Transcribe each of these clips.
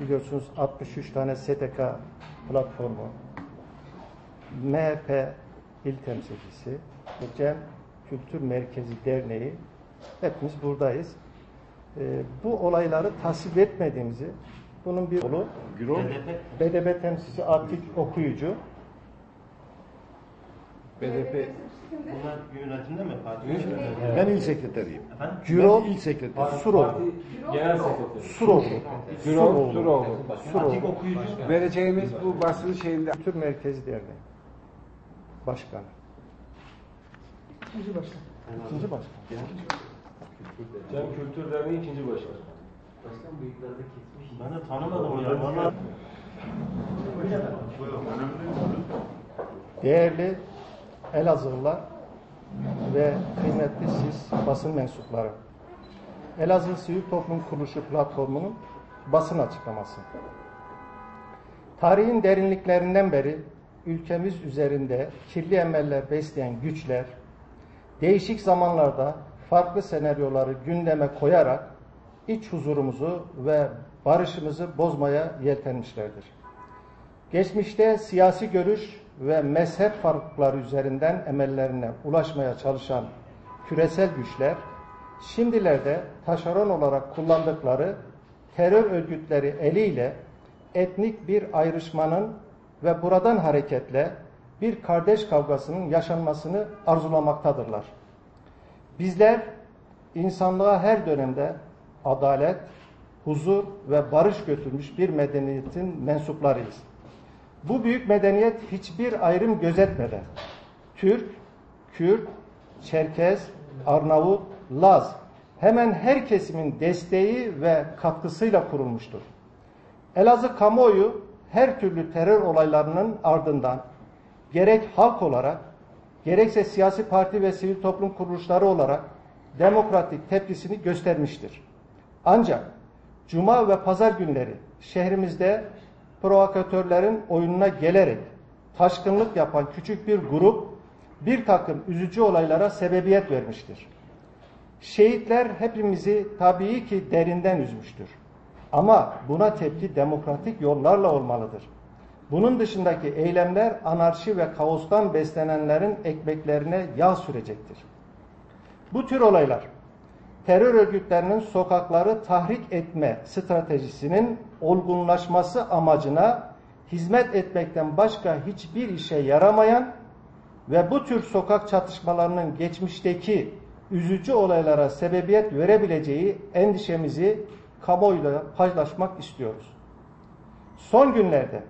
Biliyorsunuz 63 tane STK platformu, MHP il temsilcisi ve Cem Kültür Merkezi Derneği. Hepimiz buradayız. Ee, bu olayları tasvip etmediğimizi, bunun bir yolu Gürol, BDP temsilcisi Atik Okuyucu, BDP. Bunlar yönetimde mi? Parti yönetimde. Ben il sekreteriyim. Efendim? Ben il sekreteri. Suroğlu. Genel sekreteri. Suroğlu. Gürol Suroğlu. Atik okuyucu. Vereceğimiz bu basın şeyinde Kültür Merkezi Derneği Başkanı. İkinci başkan. İkinci başkan. Cem Kültür Derneği ikinci başkanı. Ben de tanımadım ya. Bana Değerli Elazığlılar ve kıymetli siz basın mensupları. Elazığ Sivil Toplum Kuruluşu platformunun basın açıklaması. Tarihin derinliklerinden beri ülkemiz üzerinde kirli emeller besleyen güçler, değişik zamanlarda farklı senaryoları gündeme koyarak iç huzurumuzu ve barışımızı bozmaya yeltenmişlerdir. Geçmişte siyasi görüş ve mezhep farklılıkları üzerinden emellerine ulaşmaya çalışan küresel güçler, şimdilerde taşeron olarak kullandıkları terör örgütleri eliyle etnik bir ayrışmanın ve buradan hareketle bir kardeş kavgasının yaşanmasını arzulamaktadırlar. Bizler insanlığa her dönemde adalet, huzur ve barış götürmüş bir medeniyetin mensuplarıyız. Bu büyük medeniyet hiçbir ayrım gözetmeden Türk, Kürt, Çerkez, Arnavut, Laz hemen her kesimin desteği ve katkısıyla kurulmuştur. Elazığ kamuoyu her türlü terör olaylarının ardından gerek halk olarak gerekse siyasi parti ve sivil toplum kuruluşları olarak demokratik tepkisini göstermiştir. Ancak cuma ve pazar günleri şehrimizde provokatörlerin oyununa gelerek taşkınlık yapan küçük bir grup bir takım üzücü olaylara sebebiyet vermiştir. Şehitler hepimizi tabii ki derinden üzmüştür. Ama buna tepki demokratik yollarla olmalıdır. Bunun dışındaki eylemler anarşi ve kaostan beslenenlerin ekmeklerine yağ sürecektir. Bu tür olaylar terör örgütlerinin sokakları tahrik etme stratejisinin olgunlaşması amacına hizmet etmekten başka hiçbir işe yaramayan ve bu tür sokak çatışmalarının geçmişteki üzücü olaylara sebebiyet verebileceği endişemizi kamuoyuyla paylaşmak istiyoruz. Son günlerde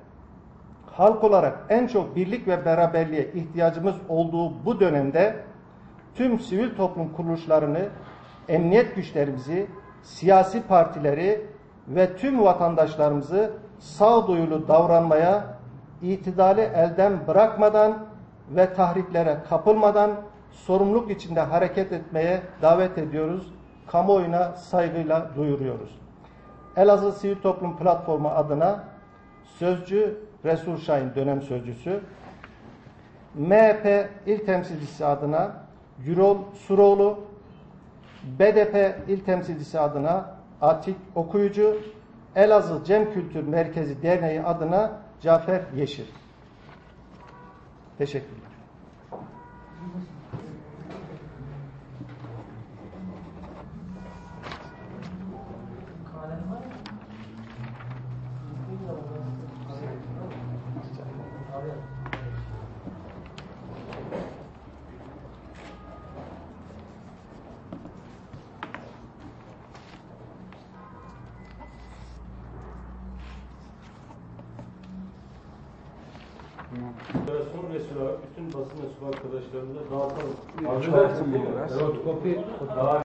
halk olarak en çok birlik ve beraberliğe ihtiyacımız olduğu bu dönemde tüm sivil toplum kuruluşlarını, emniyet güçlerimizi, siyasi partileri ve tüm vatandaşlarımızı sağduyulu davranmaya, itidali elden bırakmadan ve tahriklere kapılmadan sorumluluk içinde hareket etmeye davet ediyoruz. Kamuoyuna saygıyla duyuruyoruz. Elazığ Sivil Toplum Platformu adına Sözcü Resul Şahin dönem sözcüsü, MHP il temsilcisi adına Gürol Suroğlu, BDP il temsilcisi adına Atik Okuyucu, Elazığ Cem Kültür Merkezi Derneği adına Cafer Yeşil. Teşekkürler. Federasyon Resul'a bütün basın mensubu arkadaşlarımıza dağıtalım. Çıkartın bunu. Evet, kopya. Daha